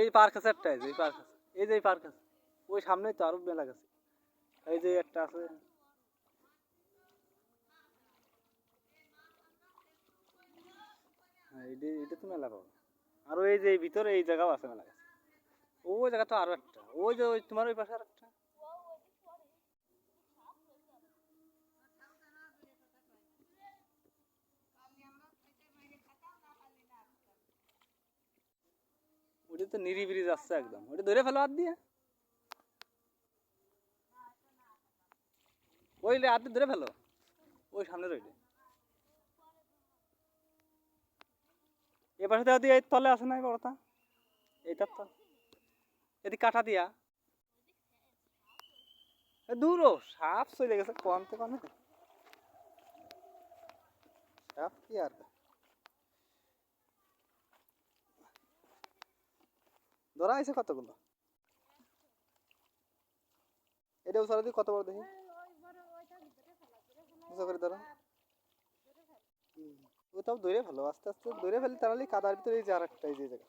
এই পার্ক আছে একটা এই পার্ক আছে। এই যে পার্ক আছে। ওই সামনেই তো আরও মেলা গেছে। এই যে একটা আছে। হ্যাঁ এইটা এইটা তো মেলা পাবো আরও এই যে ভিতরে এই জায়গাও আছে মেলা গেছে। ওই জায়গা তো আরও একটা। ওই যে তোমার ওই পাশে আর একটা ওটা তো নিরিবিরি যাচ্ছে একদম। ওটা ধরে ফেলো হাত দিয়ে। ওই হাত ধরে ফেলো। ওই সামনে রইলে এবার সাথে এই তলে আছে না বড়টা? এইটার তো এদিকে কাটা দিয়া। দূর সাপ চলে গেছে, কমতে কমে। সাপ কি আর? ধরা আছে কতগুলো? এটা উসারা দিয়ে কত বড় দেখি করে ধরো। ওটাও দৌড়ে ভালো আস্তে আস্তে দৌড়ে ফেলি তাহলে কাদার ভিতরে এই যে আর একটা এই যে জায়গা।